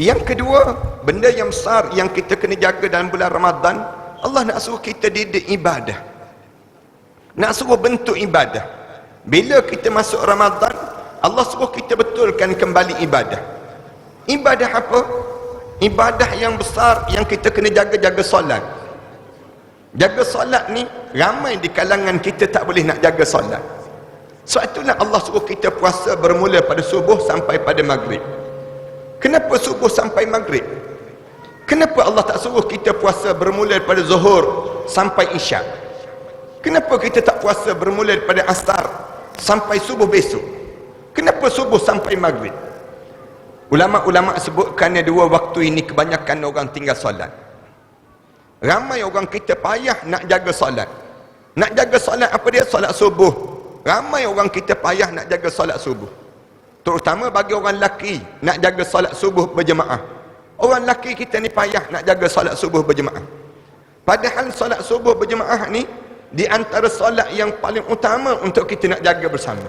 Yang kedua, benda yang besar yang kita kena jaga dalam bulan Ramadan, Allah nak suruh kita didik ibadah. Nak suruh bentuk ibadah. Bila kita masuk Ramadan, Allah suruh kita betulkan kembali ibadah. Ibadah apa? Ibadah yang besar yang kita kena jaga-jaga solat. Jaga solat ni, ramai di kalangan kita tak boleh nak jaga solat. Sebab itulah Allah suruh kita puasa bermula pada subuh sampai pada maghrib. Kenapa subuh sampai maghrib? Kenapa Allah tak suruh kita puasa bermula daripada zuhur sampai isyak? Kenapa kita tak puasa bermula daripada asar sampai subuh besok? Kenapa subuh sampai maghrib? Ulama-ulama sebutkan dua waktu ini kebanyakan orang tinggal solat. Ramai orang kita payah nak jaga solat. Nak jaga solat apa dia? Solat subuh. Ramai orang kita payah nak jaga solat subuh. Terutama bagi orang lelaki nak jaga solat subuh berjemaah. Orang lelaki kita ni payah nak jaga solat subuh berjemaah. Padahal solat subuh berjemaah ni di antara solat yang paling utama untuk kita nak jaga bersama.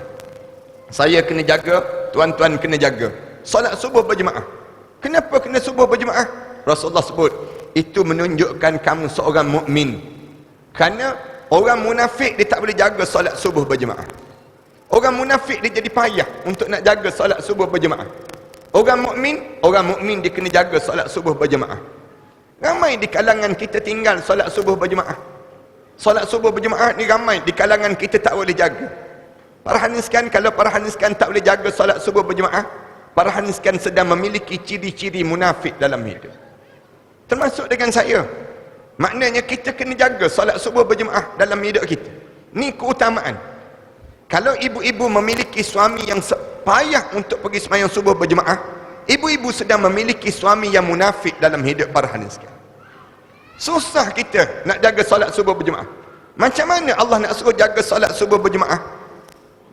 Saya kena jaga, tuan-tuan kena jaga. Solat subuh berjemaah. Kenapa kena subuh berjemaah? Rasulullah sebut, itu menunjukkan kamu seorang mukmin. Kerana orang munafik dia tak boleh jaga solat subuh berjemaah. Orang munafik dia jadi payah untuk nak jaga solat subuh berjemaah. Orang mukmin, orang mukmin dia kena jaga solat subuh berjemaah. Ramai di kalangan kita tinggal solat subuh berjemaah. Solat subuh berjemaah ni ramai di kalangan kita tak boleh jaga. Para haniskan kalau para haniskan tak boleh jaga solat subuh berjemaah, para haniskan sedang memiliki ciri-ciri munafik dalam hidup. Termasuk dengan saya. Maknanya kita kena jaga solat subuh berjemaah dalam hidup kita. Ni keutamaan. Kalau ibu-ibu memiliki suami yang payah untuk pergi semayang subuh berjemaah, ibu-ibu sedang memiliki suami yang munafik dalam hidup para haniskan. Susah kita nak jaga solat subuh berjemaah. Macam mana Allah nak suruh jaga solat subuh berjemaah?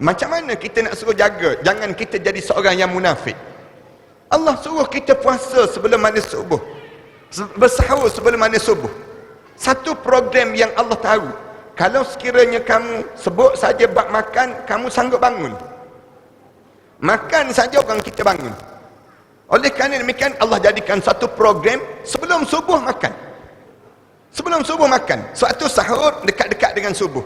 Macam mana kita nak suruh jaga? Jangan kita jadi seorang yang munafik. Allah suruh kita puasa sebelum mana subuh. Bersahur sebelum mana subuh. Satu program yang Allah tahu. Kalau sekiranya kamu sebut saja bak makan, kamu sanggup bangun. Makan saja orang kita bangun. Oleh kerana demikian Allah jadikan satu program sebelum subuh makan. Sebelum subuh makan. Suatu sahur dekat-dekat dengan subuh.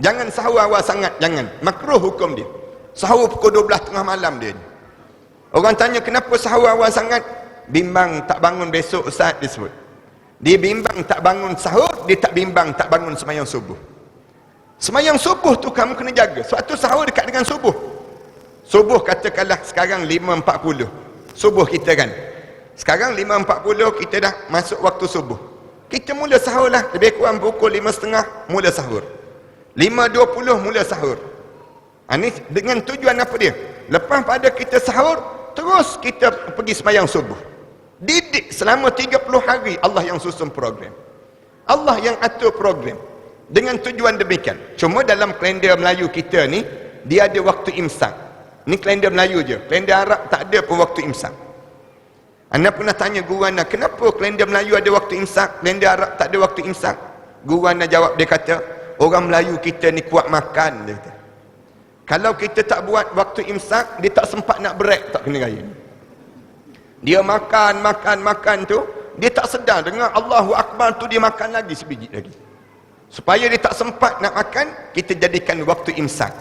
Jangan sahur awal sangat, jangan. Makruh hukum dia. Sahur pukul 12 tengah malam dia. Orang tanya kenapa sahur awal sangat? Bimbang tak bangun besok Ustaz dia sebut. Dia bimbang tak bangun sahur, dia tak bimbang tak bangun semayang subuh. Semayang subuh tu kamu kena jaga. Suatu sahur dekat dengan subuh. Subuh katakanlah sekarang 5.40. Subuh kita kan. Sekarang 5.40 kita dah masuk waktu subuh. Kita mula sahur lah. Lebih kurang pukul 5.30 mula sahur. 5.20 mula sahur. Ha, ni dengan tujuan apa dia? Lepas pada kita sahur, terus kita pergi semayang subuh. Didik selama 30 hari Allah yang susun program. Allah yang atur program. Dengan tujuan demikian. Cuma dalam kalender Melayu kita ni, dia ada waktu imsak. Ni kalender Melayu je. Kalender Arab tak ada pun waktu imsak. Anda pernah tanya guru anda, kenapa kalender Melayu ada waktu imsak, kalender Arab tak ada waktu imsak? Guru anda jawab, dia kata, orang Melayu kita ni kuat makan. Dia kata. Kalau kita tak buat waktu imsak, dia tak sempat nak break, tak kena raya. Dia makan, makan, makan tu, dia tak sedar dengar Allahu Akbar tu dia makan lagi sebiji lagi. Supaya dia tak sempat nak makan, kita jadikan waktu imsak.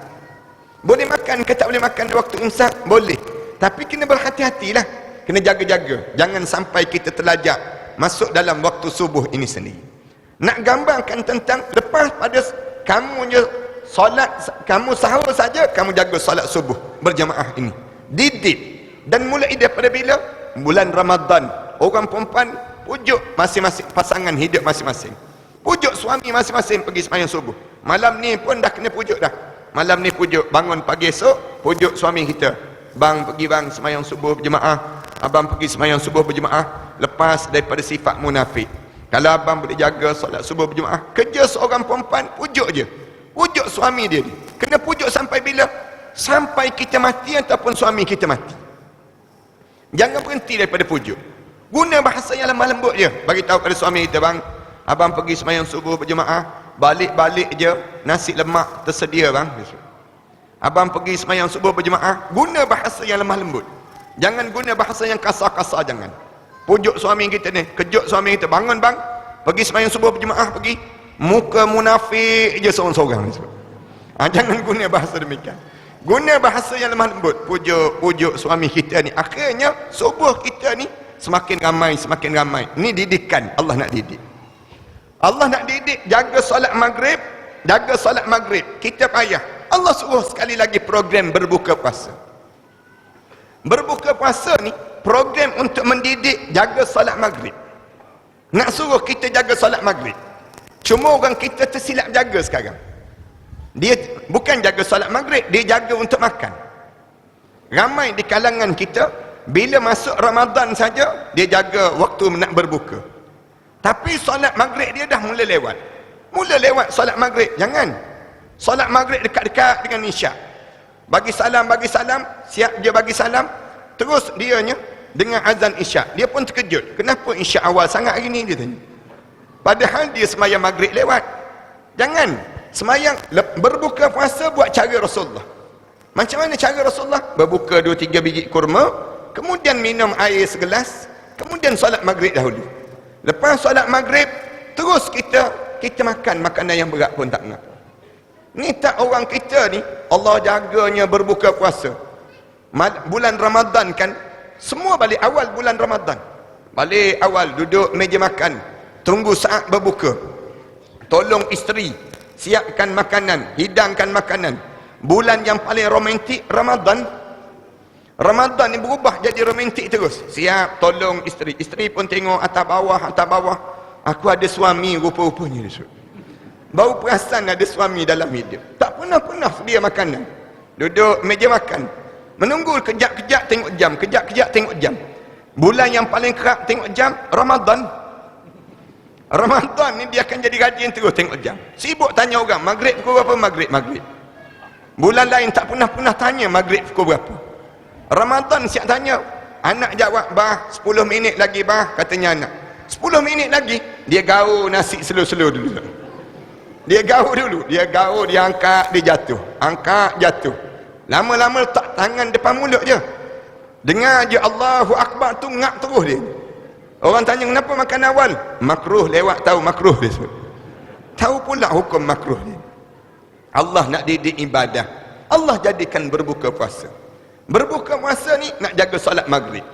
Boleh makan ke tak boleh makan di waktu imsak? Boleh. Tapi kena berhati-hatilah. Kena jaga-jaga. Jangan sampai kita terlajak masuk dalam waktu subuh ini sendiri. Nak gambarkan tentang lepas pada kamu solat, kamu sahur saja, kamu jaga solat subuh berjamaah ini. Didik. Dan mulai daripada bila? Bulan Ramadan. Orang perempuan pujuk masing-masing pasangan hidup masing-masing. Pujuk suami masing-masing pergi semayang subuh. Malam ni pun dah kena pujuk dah. Malam ni pujuk. Bangun pagi esok, pujuk suami kita. Bang pergi bang semayang subuh berjemaah. Abang pergi semayang subuh berjemaah. Lepas daripada sifat munafik. Kalau abang boleh jaga solat subuh berjemaah. Kerja seorang perempuan, pujuk je. Pujuk suami dia. Kena pujuk sampai bila? Sampai kita mati ataupun suami kita mati. Jangan berhenti daripada pujuk. Guna bahasa yang lemah lembut je. Bagi tahu pada suami kita bang. Abang pergi semayang subuh berjemaah, balik-balik je, nasi lemak tersedia bang. Abang pergi semayang subuh berjemaah, guna bahasa yang lemah lembut. Jangan guna bahasa yang kasar-kasar jangan. Pujuk suami kita ni, kejut suami kita, bangun bang, pergi semayang subuh berjemaah pergi. Muka munafik je seorang-seorang. Ha, jangan guna bahasa demikian. Guna bahasa yang lemah lembut. Pujuk, pujuk suami kita ni. Akhirnya subuh kita ni semakin ramai, semakin ramai. Ni didikan Allah nak didik. Allah nak didik jaga solat maghrib, jaga solat maghrib. Kita payah. Allah suruh sekali lagi program berbuka puasa. Berbuka puasa ni program untuk mendidik jaga solat maghrib. Nak suruh kita jaga solat maghrib. Cuma orang kita tersilap jaga sekarang. Dia bukan jaga solat maghrib, dia jaga untuk makan. Ramai di kalangan kita, bila masuk Ramadan saja, dia jaga waktu nak berbuka. Tapi solat maghrib dia dah mula lewat. Mula lewat solat maghrib. Jangan. Solat maghrib dekat-dekat dengan isyak. Bagi salam, bagi salam. Siap dia bagi salam. Terus dianya dengan azan isyak. Dia pun terkejut. Kenapa isyak awal sangat hari ni? Dia tanya. Padahal dia semayang maghrib lewat. Jangan. Semayang berbuka puasa buat cara Rasulullah. Macam mana cara Rasulullah? Berbuka dua tiga biji kurma. Kemudian minum air segelas. Kemudian solat maghrib dahulu. Lepas solat maghrib. Terus kita kita makan makanan yang berat pun tak nak. Ni tak orang kita ni, Allah jaganya berbuka puasa. Bulan Ramadan kan, semua balik awal bulan Ramadan. Balik awal, duduk meja makan. Tunggu saat berbuka. Tolong isteri, siapkan makanan, hidangkan makanan. Bulan yang paling romantik, Ramadan. Ramadan ni berubah jadi romantik terus. Siap, tolong isteri. Isteri pun tengok atas bawah, atas bawah. Aku ada suami rupa-rupanya. Bau perasan ada suami dalam hidup. Tak pernah-pernah sedia makanan. Duduk meja makan. Menunggu kejap-kejap tengok jam. Kejap-kejap tengok jam. Bulan yang paling kerap tengok jam, Ramadan. Ramadan ni dia akan jadi rajin terus tengok jam. Sibuk tanya orang, maghrib pukul berapa? Maghrib, maghrib. Bulan lain tak pernah-pernah tanya maghrib pukul berapa. Ramadan siap tanya. Anak jawab, bah, 10 minit lagi bah, katanya anak. 10 minit lagi, dia gaul nasi slow-slow dulu. Dia gaul dulu. Dia gaul, dia angkat, dia jatuh. Angkat, jatuh. Lama-lama letak tangan depan mulut je. Dengar je Allahu Akbar tu ngak terus dia. Orang tanya kenapa makan awal? Makruh lewat tahu makruh dia. Tahu pula hukum makruh dia. Allah nak didik ibadah. Allah jadikan berbuka puasa. Berbuka puasa ni nak jaga solat maghrib.